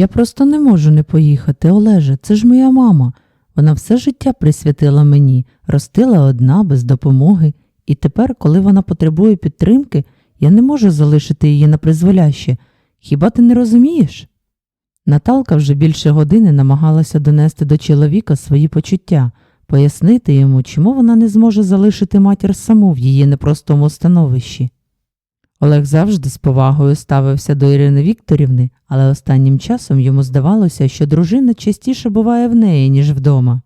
Я просто не можу не поїхати, Олеже, це ж моя мама. Вона все життя присвятила мені, ростила одна без допомоги, і тепер, коли вона потребує підтримки, я не можу залишити її на призволяще. Хіба ти не розумієш? Наталка вже більше години намагалася донести до чоловіка свої почуття, пояснити йому, чому вона не зможе залишити матір саму в її непростому становищі. Олег завжди з повагою ставився до Ірини Вікторівни, але останнім часом йому здавалося, що дружина частіше буває в неї, ніж вдома.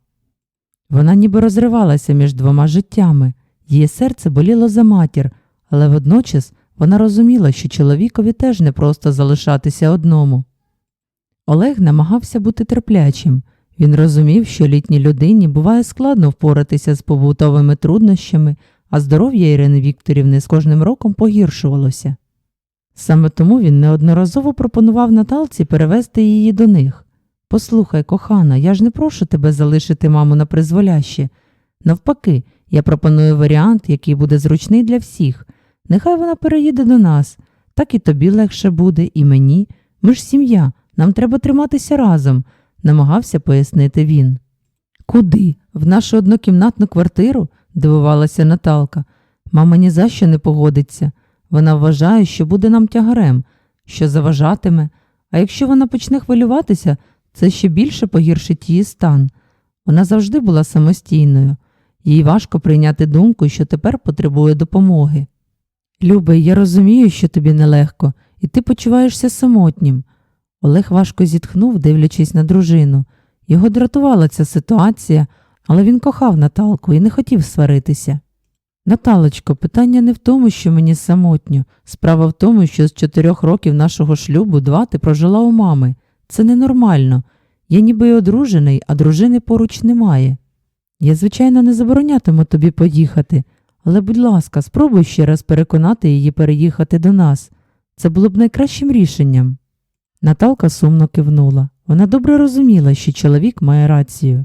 Вона ніби розривалася між двома життями, її серце боліло за матір, але водночас вона розуміла, що чоловікові теж не просто залишатися одному. Олег намагався бути терплячим. Він розумів, що літній людині буває складно впоратися з побутовими труднощами, а здоров'я Ірини Вікторівни з кожним роком погіршувалося. Саме тому він неодноразово пропонував Наталці перевезти її до них. Послухай, кохана, я ж не прошу тебе залишити маму на призволяще. Навпаки, я пропоную варіант, який буде зручний для всіх. Нехай вона переїде до нас, так і тобі легше буде, і мені. Ми ж сім'я, нам треба триматися разом, намагався пояснити він. Куди? В нашу однокімнатну квартиру? Дивувалася Наталка. Мама ні за що не погодиться. Вона вважає, що буде нам тягарем, що заважатиме, а якщо вона почне хвилюватися, це ще більше погіршить її стан. Вона завжди була самостійною. Їй важко прийняти думку, що тепер потребує допомоги. Любий, я розумію, що тобі нелегко, і ти почуваєшся самотнім. Олег важко зітхнув, дивлячись на дружину. Його дратувала ця ситуація, але він кохав Наталку і не хотів сваритися. Наталочко, питання не в тому, що мені самотньо. Справа в тому, що з чотирьох років нашого шлюбу два ти прожила у мами. Це ненормально. Я ніби й одружений, а дружини поруч немає. Я, звичайно, не заборонятиму тобі поїхати, але, будь ласка, спробуй ще раз переконати її переїхати до нас. Це було б найкращим рішенням. Наталка сумно кивнула. Вона добре розуміла, що чоловік має рацію.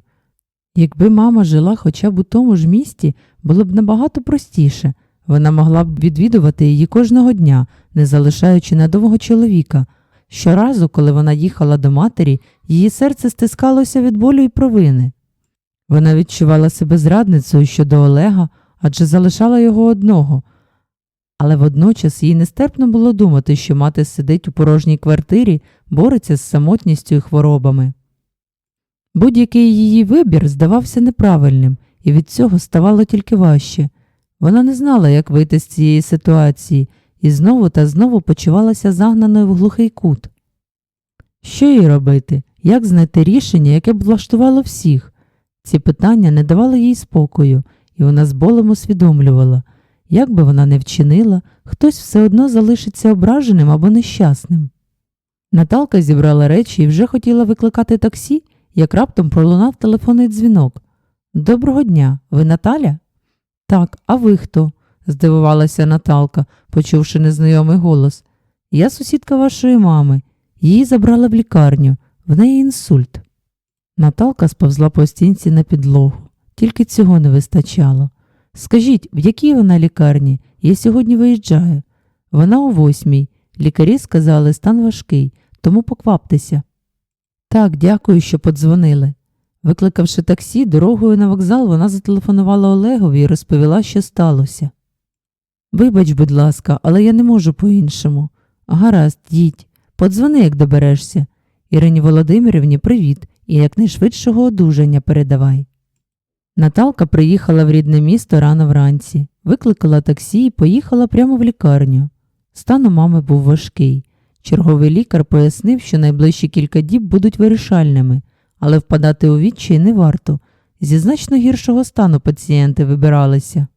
Якби мама жила хоча б у тому ж місті, було б набагато простіше. Вона могла б відвідувати її кожного дня, не залишаючи надовго чоловіка. Щоразу, коли вона їхала до матері, її серце стискалося від болю і провини. Вона відчувала себе зрадницею щодо Олега, адже залишала його одного. Але водночас їй нестерпно було думати, що мати сидить у порожній квартирі, бореться з самотністю і хворобами. Будь-який її вибір здавався неправильним, і від цього ставало тільки важче. Вона не знала, як вийти з цієї ситуації, і знову та знову почувалася загнаною в глухий кут. Що їй робити? Як знайти рішення, яке б влаштувало всіх? Ці питання не давали їй спокою, і вона з болем усвідомлювала, як би вона не вчинила, хтось все одно залишиться ображеним або нещасним. Наталка зібрала речі і вже хотіла викликати таксі, як раптом пролунав телефонний дзвінок. Доброго дня, ви Наталя? Так, а ви хто? здивувалася Наталка, почувши незнайомий голос. Я сусідка вашої мами. Її забрали в лікарню, в неї інсульт. Наталка сповзла по стінці на підлогу. Тільки цього не вистачало. Скажіть, в якій вона лікарні? Я сьогодні виїжджаю. Вона у восьмій. Лікарі сказали, стан важкий, тому покваптеся. Так, дякую, що подзвонили. Викликавши таксі, дорогою на вокзал вона зателефонувала Олегові і розповіла, що сталося. Вибач, будь ласка, але я не можу по-іншому. Гаразд, їдь, подзвони, як доберешся. Ірині Володимирівні привіт і якнайшвидшого одужання передавай. Наталка приїхала в рідне місто рано вранці, викликала таксі і поїхала прямо в лікарню. Стан у мами був важкий. Черговий лікар пояснив, що найближчі кілька діб будуть вирішальними, але впадати у відчай не варто. Зі значно гіршого стану пацієнти вибиралися.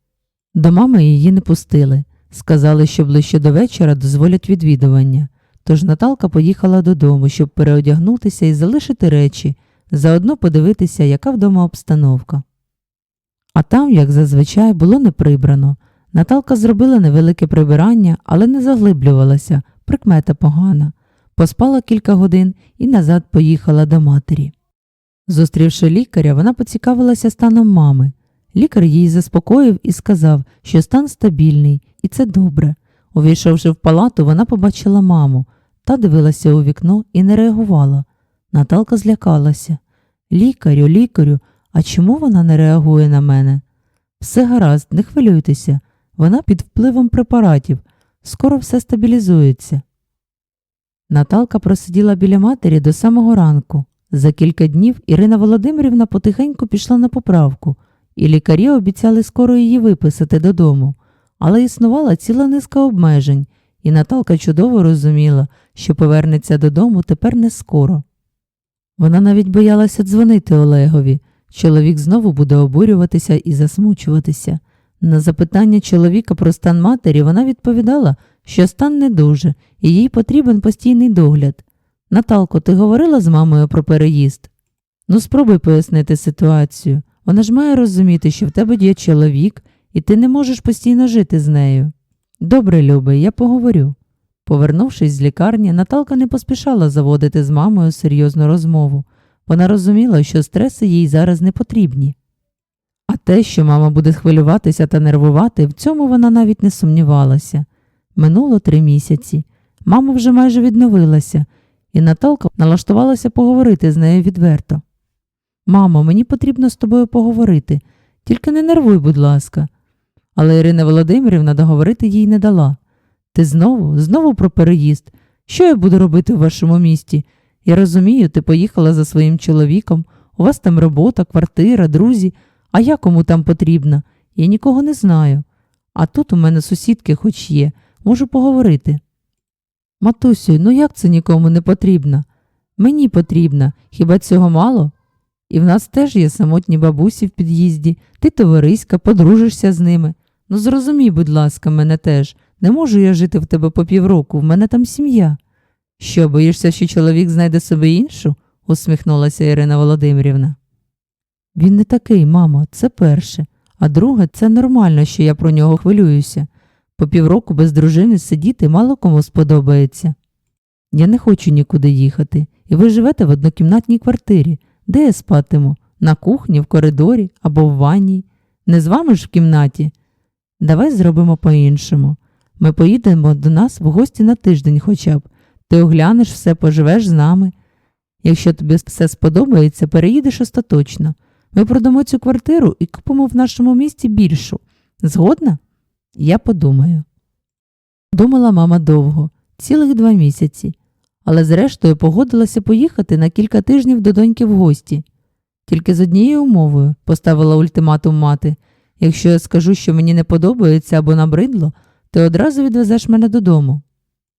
До мами її не пустили. Сказали, що ближче до вечора дозволять відвідування. Тож Наталка поїхала додому, щоб переодягнутися і залишити речі, заодно подивитися, яка вдома обстановка. А там, як зазвичай, було не прибрано. Наталка зробила невелике прибирання, але не заглиблювалася, прикмета погана. Поспала кілька годин і назад поїхала до матері. Зустрівши лікаря, вона поцікавилася станом мами. Лікар її заспокоїв і сказав, що стан стабільний, і це добре. Увійшовши в палату, вона побачила маму. Та дивилася у вікно і не реагувала. Наталка злякалася. Лікарю, лікарю, а чому вона не реагує на мене? Все гаразд, не хвилюйтеся. Вона під впливом препаратів. Скоро все стабілізується. Наталка просиділа біля матері до самого ранку. За кілька днів Ірина Володимирівна потихеньку пішла на поправку, і лікарі обіцяли скоро її виписати додому. Але існувала ціла низка обмежень, і Наталка чудово розуміла, що повернеться додому тепер не скоро. Вона навіть боялася дзвонити Олегові. Чоловік знову буде обурюватися і засмучуватися. На запитання чоловіка про стан матері вона відповідала, що стан не дуже, і їй потрібен постійний догляд. Наталко, ти говорила з мамою про переїзд? Ну, спробуй пояснити ситуацію. Вона ж має розуміти, що в тебе є чоловік, і ти не можеш постійно жити з нею. Добре, Любе, я поговорю. Повернувшись з лікарні, Наталка не поспішала заводити з мамою серйозну розмову. Вона розуміла, що стреси їй зараз не потрібні. А те, що мама буде хвилюватися та нервувати, в цьому вона навіть не сумнівалася. Минуло три місяці. Мама вже майже відновилася, і Наталка налаштувалася поговорити з нею відверто. Мамо, мені потрібно з тобою поговорити, тільки не нервуй, будь ласка. Але Ірина Володимирівна договорити їй не дала. Ти знову, знову про переїзд. Що я буду робити в вашому місті? Я розумію, ти поїхала за своїм чоловіком, у вас там робота, квартира, друзі, а я кому там потрібна? Я нікого не знаю. А тут у мене сусідки хоч є, можу поговорити. Матусю, ну як це нікому не потрібно? Мені потрібно, хіба цього мало? І в нас теж є самотні бабусі в під'їзді, ти товариська, подружишся з ними. Ну зрозумій, будь ласка, мене теж. Не можу я жити в тебе по півроку, в мене там сім'я. Що, боїшся, що чоловік знайде собі іншу? усміхнулася Ірина Володимирівна. Він не такий, мамо, це перше. А друге, це нормально, що я про нього хвилююся. По півроку без дружини сидіти мало кому сподобається. Я не хочу нікуди їхати, і ви живете в однокімнатній квартирі. Де я спатиму? На кухні, в коридорі або в ванній. Не з вами ж в кімнаті? Давай зробимо по-іншому. Ми поїдемо до нас в гості на тиждень хоча б. Ти оглянеш все, поживеш з нами. Якщо тобі все сподобається, переїдеш остаточно. Ми продамо цю квартиру і купимо в нашому місті більшу. Згодна? Я подумаю. Думала мама довго, цілих два місяці, але зрештою погодилася поїхати на кілька тижнів до доньки в гості. Тільки з однією умовою поставила ультиматум мати. Якщо я скажу, що мені не подобається або набридло, ти одразу відвезеш мене додому.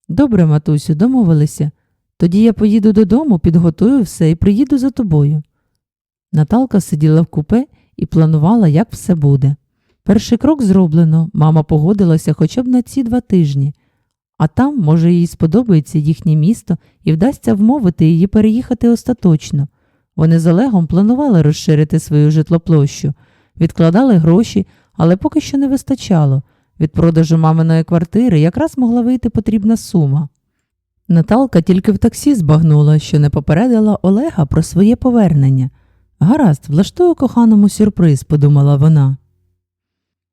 Добре, матусю, домовилися. Тоді я поїду додому, підготую все і приїду за тобою. Наталка сиділа в купе і планувала, як все буде. Перший крок зроблено, мама погодилася хоча б на ці два тижні, а там, може, їй сподобається їхнє місто і вдасться вмовити її переїхати остаточно. Вони з Олегом планували розширити свою житлоплощу, відкладали гроші, але поки що не вистачало. Від продажу маминої квартири якраз могла вийти потрібна сума. Наталка тільки в таксі збагнула, що не попередила Олега про своє повернення. Гаразд, влаштую коханому сюрприз, подумала вона.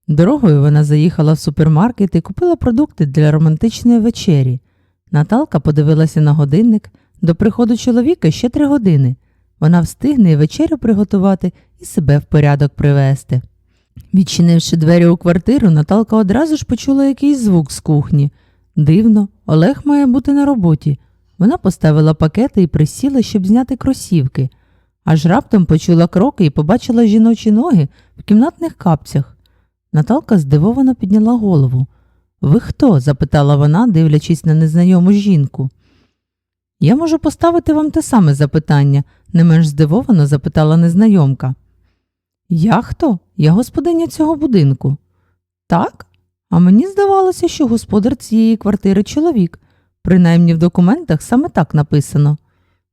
Дорогою вона заїхала в супермаркет і купила продукти для романтичної вечері. Наталка подивилася на годинник. До приходу чоловіка ще три години. Вона встигне вечерю приготувати і себе в порядок привести. Відчинивши двері у квартиру, Наталка одразу ж почула якийсь звук з кухні. Дивно, Олег має бути на роботі. Вона поставила пакети і присіла, щоб зняти кросівки. Аж раптом почула кроки і побачила жіночі ноги в кімнатних капцях. Наталка здивовано підняла голову. Ви хто? запитала вона, дивлячись на незнайому жінку. Я можу поставити вам те саме запитання, не менш здивовано запитала незнайомка. Я хто? Я господиня цього будинку. Так? А мені здавалося, що господар цієї квартири чоловік. Принаймні в документах саме так написано.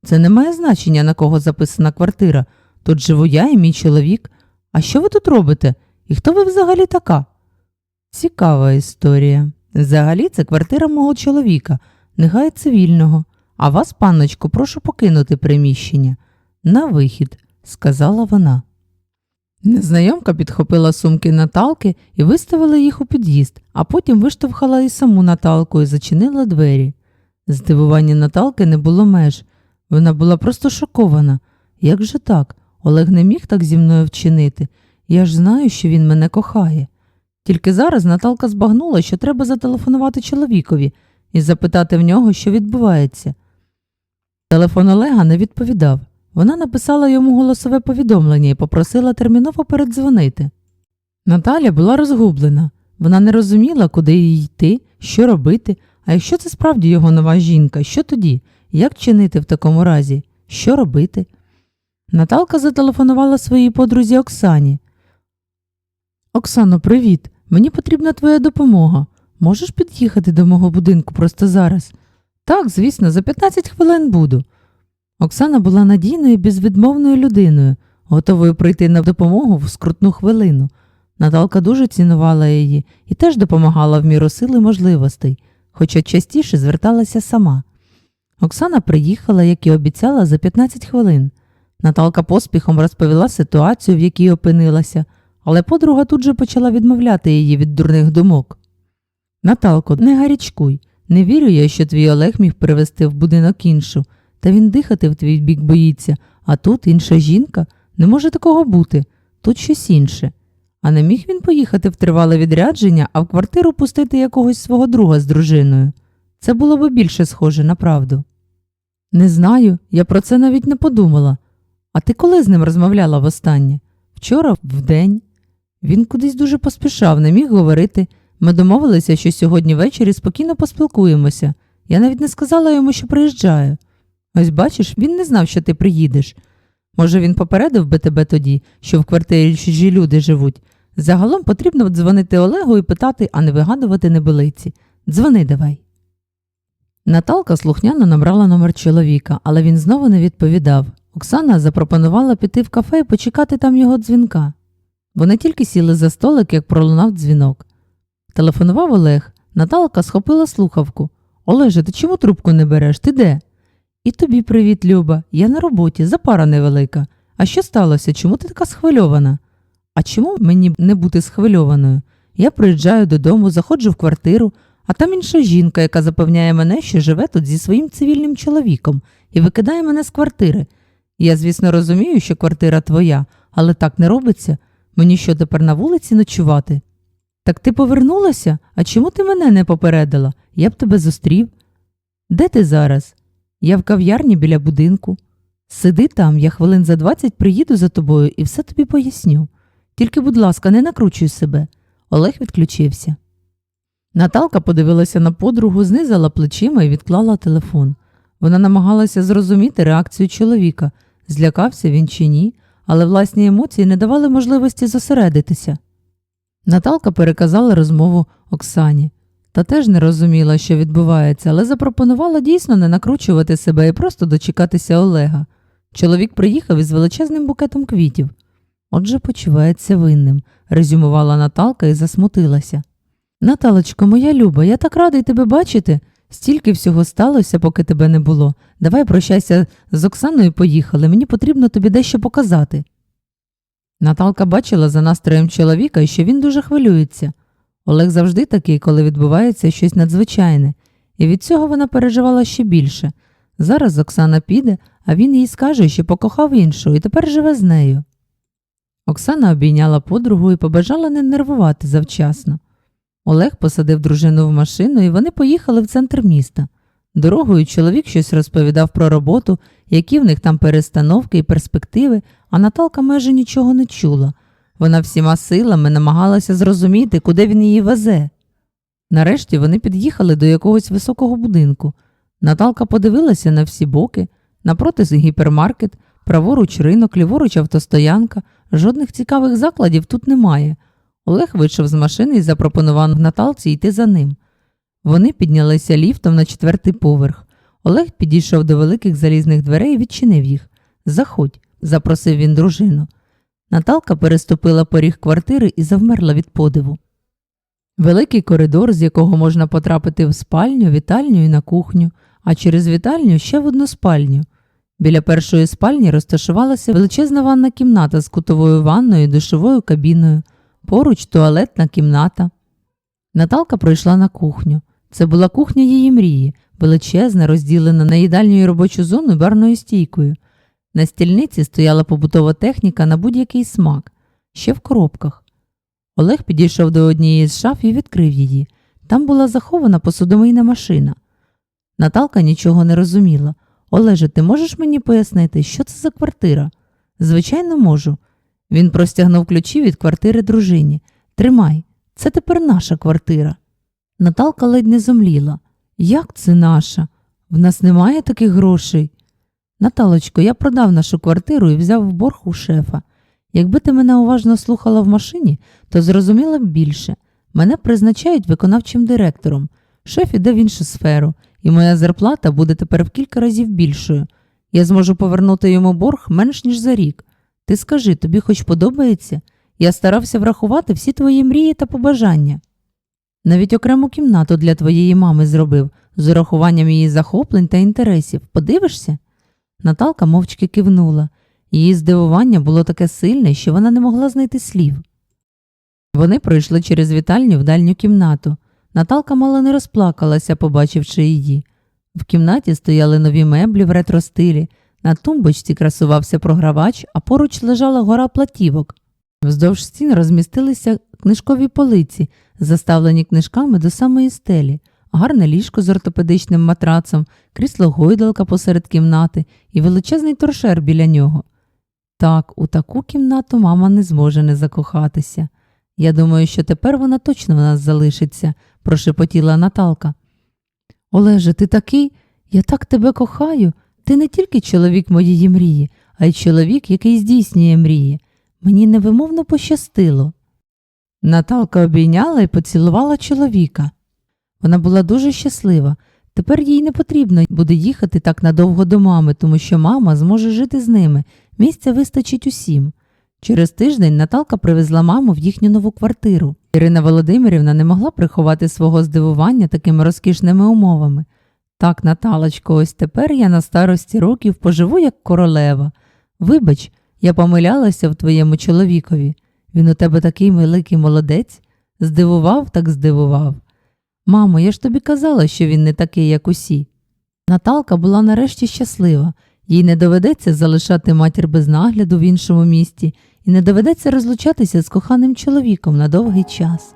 Це не має значення, на кого записана квартира. Тут живу я і мій чоловік. А що ви тут робите? І хто ви взагалі така? Цікава історія. Взагалі це квартира мого чоловіка, нехай цивільного. А вас, панночко, прошу покинути приміщення. На вихід, сказала вона. Незнайомка підхопила сумки Наталки і виставила їх у під'їзд, а потім виштовхала і саму Наталку і зачинила двері. Здивування Наталки не було меж. Вона була просто шокована. Як же так? Олег не міг так зі мною вчинити. Я ж знаю, що він мене кохає. Тільки зараз Наталка збагнула, що треба зателефонувати чоловікові і запитати в нього, що відбувається. Телефон Олега не відповідав. Вона написала йому голосове повідомлення і попросила терміново передзвонити. Наталя була розгублена. Вона не розуміла, куди їй йти, що робити, а якщо це справді його нова жінка, що тоді? Як чинити в такому разі? Що робити? Наталка зателефонувала своїй подрузі Оксані. Оксано, привіт. Мені потрібна твоя допомога. Можеш під'їхати до мого будинку просто зараз? Так, звісно, за 15 хвилин буду. Оксана була надійною безвідмовною людиною, готовою прийти на допомогу в скрутну хвилину. Наталка дуже цінувала її і теж допомагала в міру сили можливостей, хоча частіше зверталася сама. Оксана приїхала, як і обіцяла, за 15 хвилин. Наталка поспіхом розповіла ситуацію, в якій опинилася, але подруга тут же почала відмовляти її від дурних думок. Наталко, не гарячкуй. Не вірю я, що твій Олег міг привезти в будинок іншу, та він дихати в твій бік боїться, а тут інша жінка. Не може такого бути, тут щось інше. А не міг він поїхати в тривале відрядження, а в квартиру пустити якогось свого друга з дружиною. Це було би більше схоже на правду. Не знаю, я про це навіть не подумала. А ти коли з ним розмовляла востаннє? Вчора вдень. Він кудись дуже поспішав, не міг говорити. Ми домовилися, що сьогодні ввечері спокійно поспілкуємося. Я навіть не сказала йому, що приїжджаю. Ось бачиш, він не знав, що ти приїдеш. Може, він попередив би тебе тоді, що в квартирі чужі люди живуть. Загалом потрібно дзвонити Олегу і питати, а не вигадувати небелиці. Дзвони давай. Наталка слухняно набрала номер чоловіка, але він знову не відповідав. Оксана запропонувала піти в кафе і почекати там його дзвінка. Вони тільки сіли за столик, як пролунав дзвінок. Телефонував Олег. Наталка схопила слухавку. Олеже, ти чому трубку не береш? Ти де? І тобі привіт, Люба. Я на роботі, запара невелика. А що сталося? Чому ти така схвильована? А чому мені не бути схвильованою? Я приїжджаю додому, заходжу в квартиру, а там інша жінка, яка запевняє мене, що живе тут зі своїм цивільним чоловіком і викидає мене з квартири. Я, звісно, розумію, що квартира твоя, але так не робиться. Мені що тепер на вулиці ночувати? Так ти повернулася? А чому ти мене не попередила? Я б тебе зустрів. Де ти зараз? Я в кав'ярні біля будинку. Сиди там, я хвилин за двадцять приїду за тобою і все тобі поясню. Тільки, будь ласка, не накручуй себе. Олег відключився. Наталка подивилася на подругу, знизала плечима і відклала телефон. Вона намагалася зрозуміти реакцію чоловіка, злякався він чи ні, але власні емоції не давали можливості зосередитися. Наталка переказала розмову Оксані та теж не розуміла, що відбувається, але запропонувала дійсно не накручувати себе і просто дочекатися Олега. Чоловік приїхав із величезним букетом квітів. Отже, почувається винним, резюмувала Наталка і засмутилася. Наталочко, моя люба, я так радий тебе бачити. Стільки всього сталося, поки тебе не було. Давай прощайся з Оксаною поїхали, мені потрібно тобі дещо показати. Наталка бачила за настроєм чоловіка, що він дуже хвилюється. Олег завжди такий, коли відбувається щось надзвичайне, і від цього вона переживала ще більше. Зараз Оксана піде, а він їй скаже, що покохав іншу і тепер живе з нею. Оксана обійняла подругу і побажала не нервувати завчасно. Олег посадив дружину в машину, і вони поїхали в центр міста. Дорогою чоловік щось розповідав про роботу, які в них там перестановки і перспективи, а Наталка майже нічого не чула. Вона всіма силами намагалася зрозуміти, куди він її везе. Нарешті вони під'їхали до якогось високого будинку. Наталка подивилася на всі боки, напроти гіпермаркет, праворуч ринок, ліворуч автостоянка, жодних цікавих закладів тут немає. Олег вийшов з машини і запропонував Наталці йти за ним. Вони піднялися ліфтом на четвертий поверх. Олег підійшов до великих залізних дверей і відчинив їх. Заходь, запросив він дружину. Наталка переступила поріг квартири і завмерла від подиву. Великий коридор, з якого можна потрапити в спальню, вітальню і на кухню, а через вітальню ще в одну спальню. Біля першої спальні розташувалася величезна ванна кімната з кутовою ванною і душовою кабіною, поруч туалетна кімната. Наталка пройшла на кухню. Це була кухня її мрії, величезна, розділена на їдальню і робочу зону барною стійкою. На стільниці стояла побутова техніка на будь-який смак, ще в коробках. Олег підійшов до однієї з шаф і відкрив її. Там була захована посудомийна машина. Наталка нічого не розуміла. Олеже, ти можеш мені пояснити, що це за квартира? Звичайно, можу. Він простягнув ключі від квартири дружині. Тримай, це тепер наша квартира. Наталка ледь не зомліла. Як це наша? В нас немає таких грошей. Наталочко, я продав нашу квартиру і взяв в борг у шефа. Якби ти мене уважно слухала в машині, то зрозуміла б більше. Мене призначають виконавчим директором. Шеф іде в іншу сферу, і моя зарплата буде тепер в кілька разів більшою. Я зможу повернути йому борг менш ніж за рік. Ти скажи, тобі хоч подобається? Я старався врахувати всі твої мрії та побажання. Навіть окрему кімнату для твоєї мами зробив з урахуванням її захоплень та інтересів. Подивишся? Наталка мовчки кивнула. Її здивування було таке сильне, що вона не могла знайти слів. Вони пройшли через вітальню в дальню кімнату. Наталка мало не розплакалася, побачивши її. В кімнаті стояли нові меблі в ретро-стилі, на тумбочці красувався програвач, а поруч лежала гора платівок. Вздовж стін розмістилися книжкові полиці, заставлені книжками до самої стелі, гарне ліжко з ортопедичним матрацом, крісло гойдалка посеред кімнати і величезний торшер біля нього. Так, у таку кімнату мама не зможе не закохатися. Я думаю, що тепер вона точно в нас залишиться, прошепотіла Наталка. Олеже, ти такий, я так тебе кохаю. Ти не тільки чоловік моєї мрії, а й чоловік, який здійснює мрії. Мені невимовно пощастило. Наталка обійняла і поцілувала чоловіка. Вона була дуже щаслива. Тепер їй не потрібно буде їхати так надовго до мами, тому що мама зможе жити з ними. Місця вистачить усім. Через тиждень Наталка привезла маму в їхню нову квартиру. Ірина Володимирівна не могла приховати свого здивування такими розкішними умовами. Так, Наталочко, ось тепер я на старості років поживу як королева. Вибач, я помилялася в твоєму чоловікові. Він у тебе такий великий молодець. Здивував, так здивував. Мамо, я ж тобі казала, що він не такий, як усі. Наталка була нарешті щаслива. Їй не доведеться залишати матір без нагляду в іншому місті і не доведеться розлучатися з коханим чоловіком на довгий час.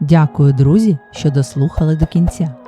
Дякую, друзі, що дослухали до кінця.